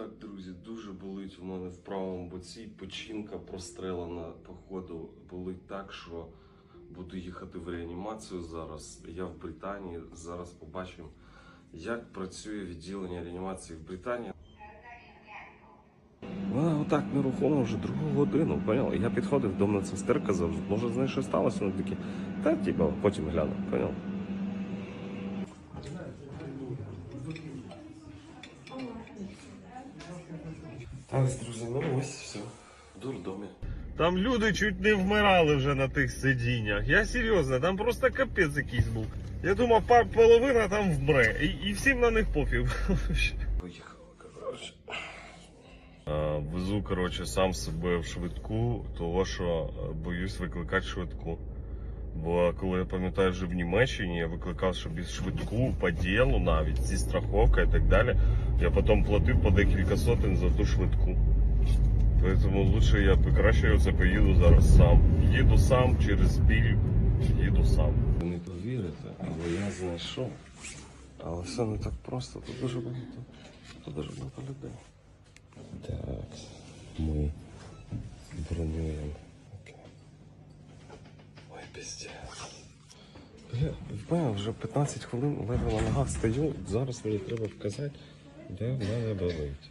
Так, друзі, дуже болить у мене в правому боці. Печінка прострелена, походу, болить так, що буду їхати в реанімацію зараз. Я в Британії. Зараз побачимо, як працює відділення реанімації в Британії. Вона отак нерухомо вже другу годину, поняв? Я підходив до медсестер, казав, може, знаєш, що сталося? Вони такі, та типа, потім гляну, поняв? Так, друзі, ну ось все. Дурдомі. Там люди чуть не вмирали вже на тих сидіннях. Я серйозно, там просто капець якийсь був. Я думав, пар половина там вмре. І, і всім на них пофіг. Поїхали, коротше. А, Везу, коротше, сам себе в швидку, того що е, боюсь викликати швидку. Бо коли я пам'ятаю, вже в Німеччині я викликав собі швидку по ділу навіть зі страховкою і так далі. Я потім платив по декілька сотень за ту швидку. Тому лучше я краще це поїду зараз сам. Їду сам через біль, їду сам. Ви не повірите, але я знайшов. Але все не так просто. Тут дуже багато. Тут дуже багато людей. Так, ми Бля, вже 15 хвилин ледве на ногах стою. Зараз мені треба вказати, де в мене болить.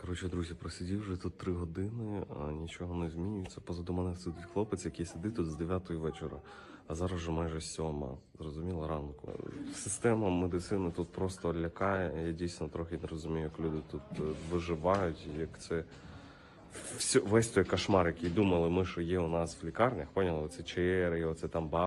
Коротше, друзі, просидів вже тут 3 години, а нічого не змінюється. Позаду мене сидить хлопець, який сидить тут з 9 вечора, а зараз вже майже 7, зрозуміло, ранку. Система медицини тут просто лякає. Я дійсно трохи не розумію, як люди тут е, виживають, як це. Весь той кошмар, який думали ми, що є у нас в лікарнях, поняли? Оце ЧР, і оце там ба.